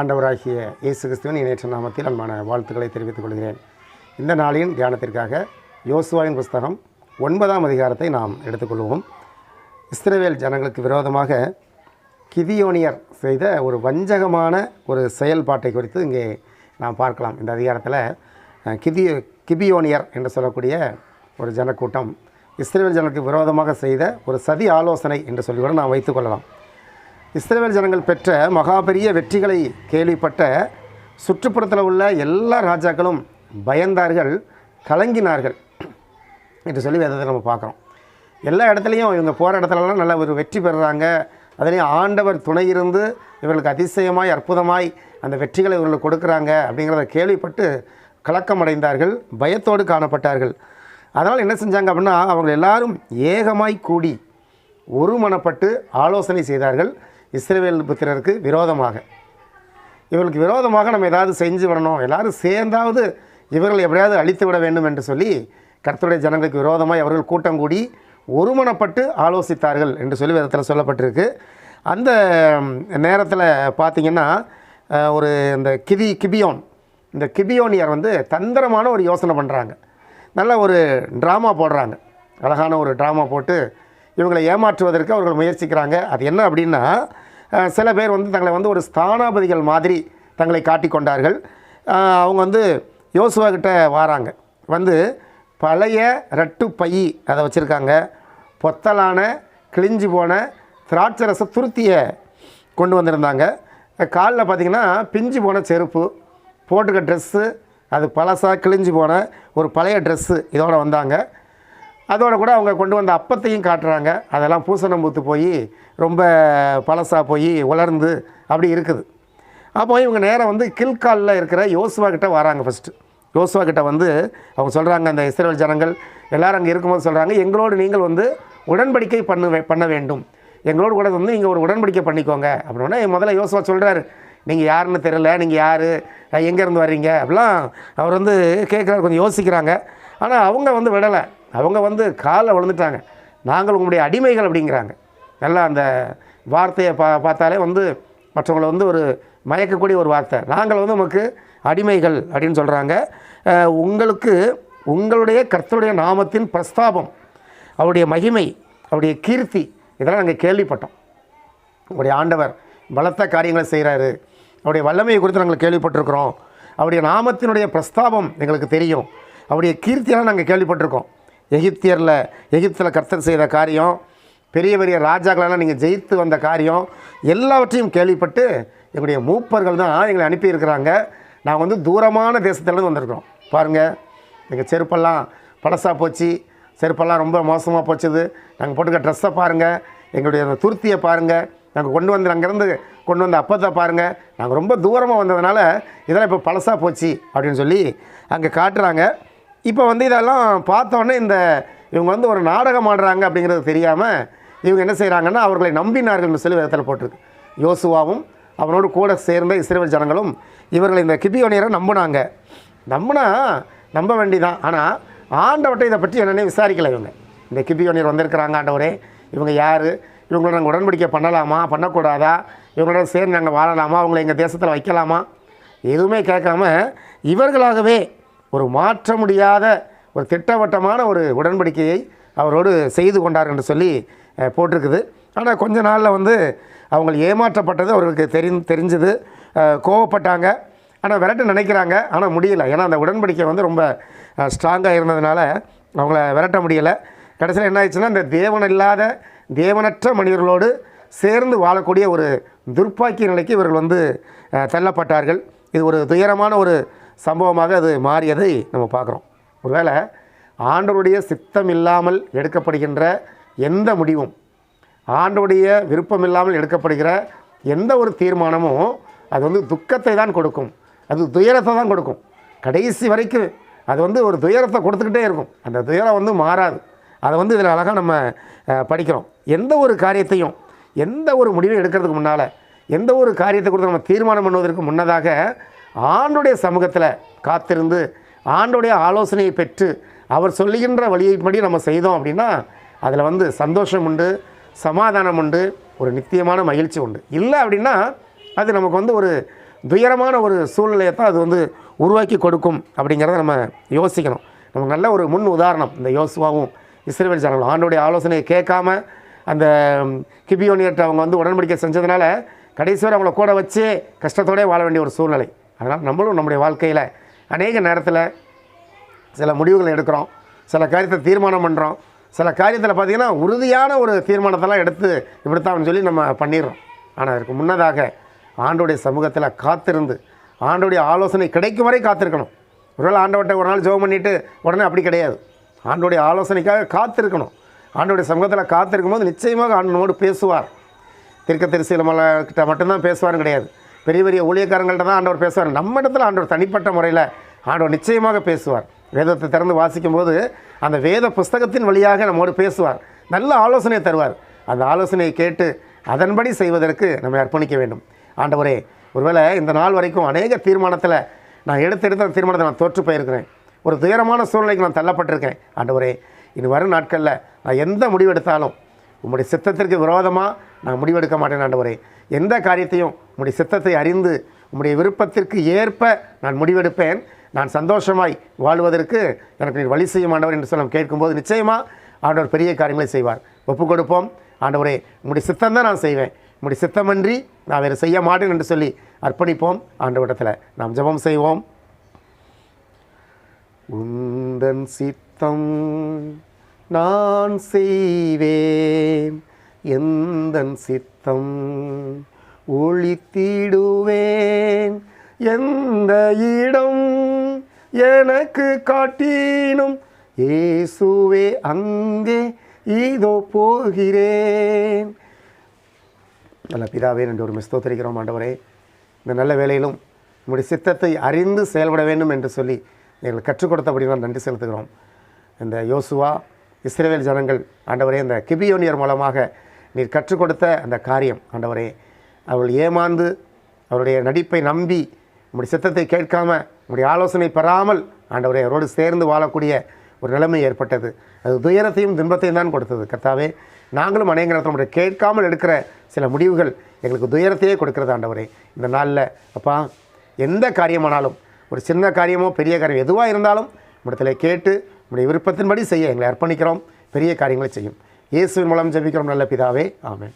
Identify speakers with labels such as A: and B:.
A: ஆண்டவராகிய இயேசு கிறிஸ்துவின் இணையற்ற நாமத்தில் அன்பான வாழ்த்துக்களை தெரிவித்துக் கொள்கிறேன். இந்த நாளின் தியானத்திற்காக யோசுவாவின் புஸ்தகம் ஒன்பதாம் அதிகாரத்தை நாம் எடுத்துக்கொள்வோம் இஸ்ரேவேல் ஜனங்களுக்கு விரோதமாக கிதியோனியர் செய்த ஒரு வஞ்சகமான ஒரு செயல்பாட்டை குறித்து இங்கே நாம் பார்க்கலாம். இந்த அதிகாரத்தில் கிதியோ கிபியோனியர் என்று சொல்லக்கூடிய ஒரு ஜனக்கூட்டம் இஸ்ரேல் ஜனங்களுக்கு விரோதமாக செய்த ஒரு சதி ஆலோசனை என்று சொல்லி கூட நாம் வைத்துக்கொள்ளலாம் இஸ்ரேல் ஜனங்கள் பெற்ற மகாபெரிய வெற்றிகளை கேள்விப்பட்ட சுற்றுப்புறத்தில் உள்ள எல்லா ராஜாக்களும் பயந்தார்கள் கலங்கினார்கள் என்று சொல்லி வேதத்தை நம்ம பார்க்குறோம். எல்லா இடத்துலையும் இவங்க போகிற இடத்துலலாம் நல்ல ஒரு வெற்றி பெறுறாங்க. அதுலேயும் ஆண்டவர் துணை இருந்து இவர்களுக்கு அதிசயமாய் அற்புதமாய் அந்த வெற்றிகளை இவர்களுக்கு கொடுக்குறாங்க அப்படிங்கிறத கேள்விப்பட்டு கலக்கமடைந்தார்கள் பயத்தோடு காணப்பட்டார்கள். அதனால் என்ன செஞ்சாங்க அப்படின்னா அவங்க எல்லாரும் ஏகமாய் கூடி ஒருமனப்பட்டு ஆலோசனை செய்தார்கள். இஸ்ரேவேல் புத்திரருக்கு விரோதமாக. இவர்களுக்கு விரோதமாக நம்ம ஏதாவது செஞ்சு விடணும். எல்லோரும் சேர்ந்தாவது இவர்களை எப்படியாவது அழித்து விட வேண்டும் என்று சொல்லி கர்த்தருடைய ஜனங்களுக்கு விரோதமாக அவர்கள் கூட்டம் கூடி ஒருமனப்பட்டு ஆலோசித்தார்கள் என்று சொல்லி விதத்தில் சொல்லப்பட்டிருக்கு. அந்த நேரத்தில் பார்த்திங்கன்னா ஒரு இந்த கிதி கிபியோன் இந்த கிபியோனியர் வந்து தந்திரமான ஒரு யோசனை பண்ணுறாங்க நல்ல ஒரு ட்ராமா போடுறாங்க. அழகான ஒரு ட்ராமா போட்டு இவங்களை ஏமாற்றுவதற்கு அவர்கள் முயற்சிக்கிறாங்க. அது என்ன அப்படின்னா சில பேர் வந்து தங்களை வந்து ஒரு ஸ்தானாபதிகள் மாதிரி தங்களை காட்டிக்கொண்டார்கள். அவங்க வந்து யோசுவா கிட்ட வராங்க. வந்து பழைய ரட்டு பை அதை வச்சுருக்காங்க. பொத்தலான கிழிஞ்சு போன திராட்சை ரச துருத்தியை கொண்டு வந்திருந்தாங்க. காலில் பார்த்தீங்கன்னா பிஞ்சு போன செருப்பு போட்டுக்க ட்ரெஸ்ஸு அது பழசாக கிழிஞ்சு போன ஒரு பழைய ட்ரெஸ்ஸு இதோடு வந்தாங்க. அதோடு கூட அவங்க கொண்டு வந்த அப்பத்தையும் காட்டுறாங்க. அதெல்லாம் பூசணம் பூத்து போய் ரொம்ப பழசாக போய் உலர்ந்து அப்படி இருக்குது. அப்போ இவங்க நேராக வந்து கில்காலில் இருக்கிற யோசுவா கிட்ட வராங்க ஃபஸ்ட்டு யோசுவா கிட்ட வந்து அவங்க சொல்கிறாங்க அந்த இஸ்ரேல் ஜனங்கள் எல்லோரும் அங்கே இருக்கும்போது சொல்கிறாங்க எங்களோடு நீங்கள் வந்து உடன்படிக்கை பண்ணு பண்ண வேண்டும். எங்களோடு கூட வந்து நீங்கள் ஒரு உடன்படிக்கை பண்ணிக்கோங்க. அப்படின்னா முதல்ல யோசுவா சொல்கிறாரு நீங்கள் யாருன்னு தெரியல நீங்கள் யார் எங்கேருந்து வர்றீங்க? அப்படிலாம் அவர் வந்து கேட்குறாரு கொஞ்சம் யோசிக்கிறாங்க. ஆனால் அவங்க வந்து விடலை. அவங்க வந்து காலில் விழுந்துட்டாங்க. நாங்கள் உங்களுடைய அடிமைகள் அப்படிங்கிறாங்க. நல்லா அந்த வார்த்தையை பா பார்த்தாலே வந்து மற்றவங்களை வந்து ஒரு மயக்கக்கூடிய ஒரு வார்த்தை. நாங்கள் வந்து நமக்கு அடிமைகள் அப்படின்னு சொல்கிறாங்க உங்களுக்கு உங்களுடைய கர்த்தருடைய நாமத்தின் பிரஸ்தாபம் அவருடைய மகிமை அவருடைய கீர்த்தி இதெல்லாம் நாங்கள் கேள்விப்பட்டோம். அவருடைய ஆண்டவர் பலத்த காரியங்களை செய்கிறாரு அவருடைய வல்லமையை குறித்து நாங்கள் கேள்விப்பட்டிருக்கிறோம். அவருடைய நாமத்தினுடைய பிரஸ்தாபம் எங்களுக்கு தெரியும். அவருடைய கீர்த்தியெல்லாம் நாங்கள் கேள்விப்பட்டிருக்கோம். எகிப்தியரில் எகிப்தில் கர்த்தர் செய்த காரியம் பெரிய பெரிய ராஜாக்களெல்லாம் நீங்கள் ஜெயித்து வந்த காரியம் எல்லாவற்றையும் கேள்விப்பட்டு எங்களுடைய மூப்பர்கள் தான் எங்களை அனுப்பியிருக்கிறாங்க. நாங்கள் வந்து தூரமான தேசத்துலேருந்து வந்திருக்கிறோம். பாருங்கள் எங்கள் செருப்பெல்லாம் பழசாக போச்சு. செருப்பெல்லாம் ரொம்ப மோசமாக போச்சுது. நாங்கள் போட்டுக்க ட்ரெஸ்ஸை பாருங்கள் எங்களுடைய அந்த துருத்தியை பாருங்கள் நாங்கள் கொண்டு வந்து அங்கேருந்து கொண்டு வந்த அப்பத்தை பாருங்கள் நாங்கள் ரொம்ப தூரமாக வந்ததுனால இதெல்லாம் இப்போ பழசாக போச்சு அப்படின்னு சொல்லி அங்கே காட்டுறாங்க. இப்போ வந்து இதெல்லாம் பார்த்தோன்னே இந்த இவங்க வந்து ஒரு நாடகம் ஆடுறாங்க அப்படிங்கிறது தெரியாமல் இவங்க என்ன செய்கிறாங்கன்னா அவர்களை நம்பினார்கள்னு சொல்லி விதத்தில் போட்டிருக்கு. யோசுவாவும் அவனோடு கூட சேர்ந்த இஸ்ரேல் ஜனங்களும் இவர்களை இந்த கிபியோனியரை நம்பினாங்க. நம்பினா நம்ப வேண்டிதான். ஆனால் ஆண்டவட்டை இதை பற்றி என்னென்ன விசாரிக்கல இவங்க. இந்த கிபியோனியர் வந்திருக்கிறாங்க ஆண்டவரே. இவங்க யார்? இவங்களோட நாங்கள் உடன்படிக்கை பண்ணலாமா? பண்ணக்கூடாதா? இவங்களோட சேர்ந்து நாங்கள் வாழலாமா? அவங்கள எங்கள் தேசத்தில் வைக்கலாமா? எதுவுமே கேட்காம இவர்களாகவே ஒரு மாற்ற முடியாத ஒரு திட்டவட்டமான ஒரு உடன்படிக்கையை அவரோடு செய்து கொண்டார் என்று சொல்லி போட்டிருக்குது. ஆனால் கொஞ்ச நாளில் வந்து அவங்க ஏமாற்றப்பட்டது அவர்களுக்கு தெரி தெரிஞ்சது. கோவப்பட்டாங்க. ஆனால் விரட்ட நினைக்கிறாங்க. ஆனால் முடியலை. ஏன்னா அந்த உடன்படிக்கை வந்து ரொம்ப ஸ்ட்ராங்காக இருந்ததுனால அவங்கள விரட்ட முடியலை. கடைசியில் என்ன ஆயிடுச்சுன்னா இந்த தேவன் இல்லாத தேவனற்ற மனிதர்களோடு சேர்ந்து வாழக்கூடிய ஒரு துர்ப்பாக்கிய நிலைக்கு இவர்கள் வந்து தள்ளப்பட்டார்கள். இது ஒரு துயரமான ஒரு சம்பவமாக அது மாறியதை நம்ம பார்க்குறோம். ஒருவேளை ஆண்டவருடைய சித்தம் இல்லாமல் எடுக்கப்படுகின்ற எந்த முடிவும் ஆண்டவருடைய விருப்பம் இல்லாமல் எடுக்கப்படுகிற எந்த ஒரு தீர்மானமும் அது வந்து துக்கத்தை தான் கொடுக்கும். அது துயரத்தை தான் கொடுக்கும். கடைசி வரைக்கும் அது வந்து ஒரு துயரத்தை கொடுத்துக்கிட்டே இருக்கும். அந்த துயரம் வந்து மாறாது. அதை வந்து இதில் அழகாக நம்ம படிக்கிறோம். எந்த ஒரு காரியத்தையும் எந்த ஒரு முடிவையும் எடுக்கிறதுக்கு முன்னால் எந்த ஒரு காரியத்தை கொடுத்து நம்ம தீர்மானம் பண்ணுவதற்கு முன்னதாக ஆண்டுடைய சமூகத்தில் காத்திருந்து ஆண்டுடைய ஆலோசனையை பெற்று அவர் சொல்லுகின்ற வழியைப்படி நம்ம செய்தோம் அப்படின்னா அதில் வந்து சந்தோஷம் உண்டு சமாதானம் உண்டு ஒரு நித்தியமான மகிழ்ச்சி உண்டு. இல்லை அப்படின்னா அது நமக்கு வந்து ஒரு துயரமான ஒரு சூழ்நிலையை தான் அது வந்து உருவாக்கி கொடுக்கும் அப்படிங்கிறத நம்ம யோசிக்கணும். நமக்கு நல்ல ஒரு முன் உதாரணம் இந்த யோசுவாவும் இஸ்ரேல் ஜனங்களும் ஆண்டோடைய ஆலோசனையை கேட்காம அந்த கிபியோனியர்கிட்ட அவங்க வந்து உடன்படிக்கை செஞ்சதுனால கடைசி வரை அவங்கள கூட வச்சு கஷ்டத்தோடே வாழ வேண்டிய ஒரு சூழ்நிலை. அதனால் நம்மளும் நம்முடைய வாழ்க்கையில் அநேக நேரத்தில் சில முடிவுகளை எடுக்கிறோம். சில காரியத்தை தீர்மானம் பண்ணுறோம் சில காரியத்தில் பார்த்திங்கன்னா உறுதியான ஒரு தீர்மானத்தெல்லாம் எடுத்து இப்படித்தான் சொல்லி நம்ம பண்ணிடுறோம். ஆனால் அதற்கு முன்னதாக ஆண்டோடைய சமூகத்தில் காத்திருந்து ஆண்டோடைய ஆலோசனை கிடைக்கும் வரை காத்திருக்கணும். ஒருவேளை ஆண்டவர்கிட்ட ஒரு நாள் ஜோம் பண்ணிவிட்டு உடனே அப்படி கிடையாது. ஆண்டோடைய ஆலோசனைக்காக காத்திருக்கணும். ஆண்டோடைய சமூகத்தில் காத்திருக்கும் போது நிச்சயமாக ஆண்டனோடு பேசுவார். திருக்க திருசீலமலைக்கிட்ட மட்டும்தான் பேசுவாரும் கிடையாது. பெரிய பெரிய ஊழியக்காரங்கள்ட்ட தான் ஆண்டவர் பேசுவார். நம்ம இடத்துல ஆண்டவர் தனிப்பட்ட முறையில் ஆண்டவர் நிச்சயமாக பேசுவார். வேதத்தை திறந்து வாசிக்கும்போது அந்த வேத புஸ்தகத்தின் வழியாக நம்மோடு பேசுவார். நல்ல ஆலோசனை தருவார். அந்த ஆலோசனையை கேட்டு அதன்படி செய்வதற்கு நம்ம அர்ப்பணிக்க வேண்டும். ஆண்டவரே ஒருவேளை இந்த நாள் வரைக்கும் அநேக தீர்மானத்தில் நான் எடுத்தெடுத்த அந்த தீர்மானத்தை நான் தோற்று போயிருக்கிறேன். ஒரு துயரமான சூழ்நிலைக்கு நான் தள்ளப்பட்டிருக்கேன் ஆண்டவரே இனி வரும் நாட்களில் நான் எந்த முடிவெடுத்தாலும் உங்களுடைய சித்தத்திற்கு விரோதமாக நான் முடிவெடுக்க மாட்டேன் ஆண்டவரே. எந்த காரியத்தையும் உம்முடைய சித்தத்தை அறிந்து உம்முடைய விருப்பத்திற்கு ஏற்ப நான் முடிவெடுப்பேன். நான் சந்தோஷமாய் வாழ்வதற்கு எனக்கு நீர் வழி செய்யும் ஆண்டவர் என்று சொல்லம் கேட்கும்போது நிச்சயமாக ஆண்டவர் பெரிய காரியங்களை செய்வார். ஒப்பு கொடுப்போம். ஆண்டவரே உங்களுடைய சித்தம் தான் நான் செய்வேன். உங்களுடைய சித்தமன்றி நான் வேறு செய்ய மாட்டேன் என்று சொல்லி அர்ப்பணிப்போம். ஆண்டவரிடத்தில் நாம் ஜெபம் செய்வோம். உந்தன் சித்தம் நான் செய்வேன். எந்தன் சித்தம் ஒழித்திடுவேன் எந்த இடம் எனக்கு காட்டினும் இயேசுவே அங்கே இதோ போகிறேன். நல்ல பிதாவே என்று ஒரு மிஸ்தோத்தரிக்கிறோம் ஆண்டவரே. இந்த நல்ல வேலையிலும் நம்முடைய சித்தத்தை அறிந்து செயல்பட வேண்டும் என்று சொல்லி எங்களுக்கு கற்றுக் கொடுத்தபடினால் நன்றி செலுத்துகிறோம். இந்த யோசுவா இஸ்ரேவேல் ஜனங்கள் ஆண்டவரே இந்த கிபியோனியர் மூலமாக நீர் கற்றுக் கொடுத்த அந்த காரியம். ஆண்டவரே அவள் ஏமாந்து அவருடைய நடிப்பை நம்பி உங்களுடைய சித்தத்தை கேட்காம உங்களுடைய ஆலோசனை பெறாமல் ஆண்டவரே அவரோடு சேர்ந்து வாழக்கூடிய ஒரு நிலைமை ஏற்பட்டது. அது துயரத்தையும் துன்பத்தையும் தான் கொடுத்தது. கர்த்தாவே நாங்களும் அநேக நேரத்தில் நம்முடைய கேட்காமல் எடுக்கிற சில முடிவுகள் எங்களுக்கு துயரத்தையே கொடுக்கிறது ஆண்டவரே. இந்த நாளில் அப்பா எந்த காரியமானாலும் ஒரு சின்ன காரியமோ பெரிய காரியம் எதுவாக இருந்தாலும் இடத்துல கேட்டு உங்களுடைய விருப்பத்தின்படி செய்ய எங்களை அர்ப்பணிக்கிறோம். பெரிய காரியங்களை செய்யும். இயேசுவின் மூலம் ஜெபிக்கிறோம் நல்ல பிதாவே. ஆமேன்.